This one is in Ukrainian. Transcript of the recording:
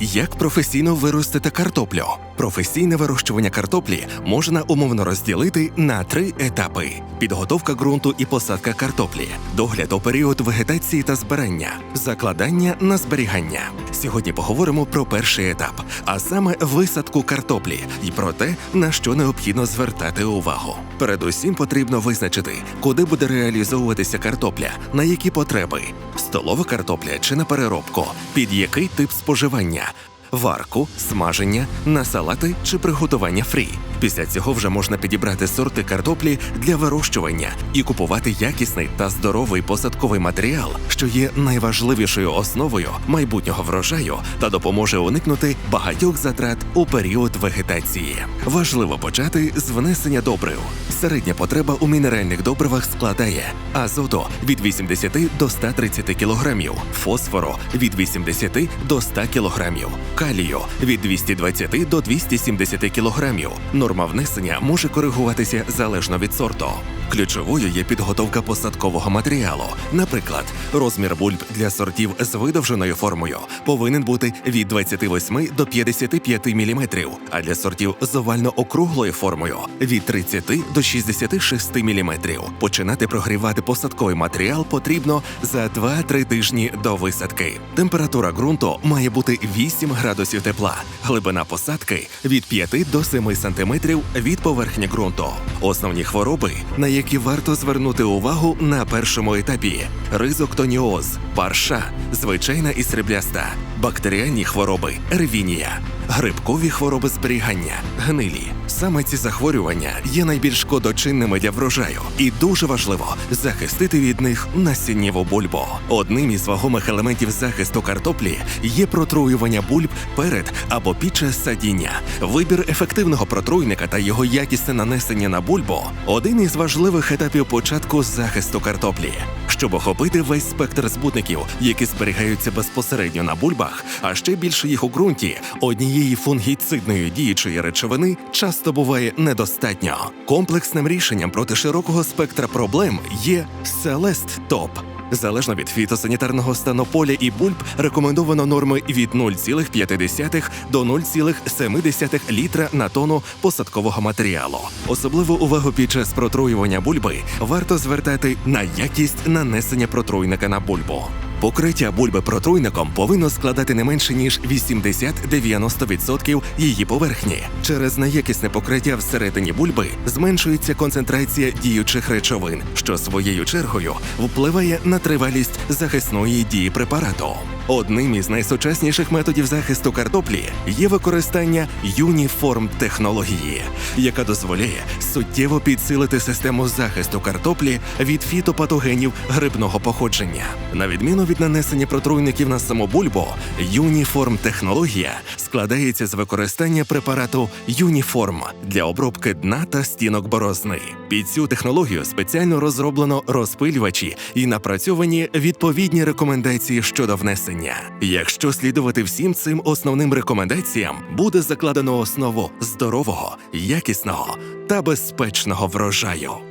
Як професійно виростити картоплю? Професійне вирощування картоплі можна умовно розділити на три етапи: підготовка ґрунту і посадка картоплі, догляд у період вегетації та збирання, закладання на зберігання. Сьогодні поговоримо про перший етап, а саме висадку картоплі, і про те, на що необхідно звертати увагу. Передусім потрібно визначити, куди буде реалізовуватися картопля, на які потреби: столова картопля чи на переробку, під який тип споживання. Варку, смаження, на салати чи приготування фрі. Після цього вже можна підібрати сорти картоплі для вирощування і купувати якісний та здоровий посадковий матеріал, що є найважливішою основою майбутнього врожаю та допоможе уникнути багатьох затрат у період вегетації. Важливо почати з внесення добрив. Середня потреба у мінеральних добривах складає азоту від 80 до 130 кг, фосфору від 80 до 100 кг, калію від 220 до 270 кг. Норма внесення може коригуватися залежно від сорту. Ключовою є підготовка посадкового матеріалу. Наприклад, розмір бульб для сортів з видовженою формою повинен бути від 28 до 55 мм, а для сортів з овально-округлою формою від 30 до 66 мм. Починати прогрівати посадковий матеріал потрібно за 2-3 тижні до висадки. Температура ґрунту має бути 8 градусів тепла, глибина посадки від 5 до 7 см від поверхні ґрунту. Основні хвороби, на які варто звернути увагу на першому етапі: ризоктоніоз, парша, звичайна і срібляста, бактеріальні хвороби, ервінія, грибкові хвороби зберігання, гнилі. Саме ці захворювання є найбільш шкодочинними для врожаю, і дуже важливо захистити від них насіннєву бульбу. Одним із вагомих елементів захисту картоплі є протруювання бульб перед або під час садіння. Вибір ефективного протруйника та його якісне нанесення на бульбу один із важливих етапів початку захисту картоплі. Щоб охопити весь спектр збутників, які зберігаються безпосередньо на бульбах, а ще більше їх у ґрунті, однієї фунгіцидної діючої речовини часто буває недостатньо. Комплексним рішенням проти широкого спектра проблем є Селест Топ. Залежно від фітосанітарного стану поля і бульб рекомендовано норми від 0,5 до 0,7 літра на тонну посадкового матеріалу. Особливу увагу під час протруювання бульби варто звертати на якість нанесення протруйника на бульбу. Покриття бульби протруйником повинно складати не менше ніж 80-90% її поверхні. Через неякісне покриття всередині бульби зменшується концентрація діючих речовин, що своєю чергою впливає на тривалість захисної дії препарату. Одним із найсучасніших методів захисту картоплі є використання юніформ технології, яка дозволяє суттєво підсилити систему захисту картоплі від фітопатогенів грибного походження. На відміну від нанесення протруйників на саму бульбу, юніформ технологія складається з використання препарату Юніформ для обробки дна та стінок борозни. Під цю технологію спеціально розроблено розпилювачі і напрацьовані відповідні рекомендації щодо внесення. Якщо слідувати всім цим основним рекомендаціям, буде закладено основу здорового, якісного та безпечного врожаю.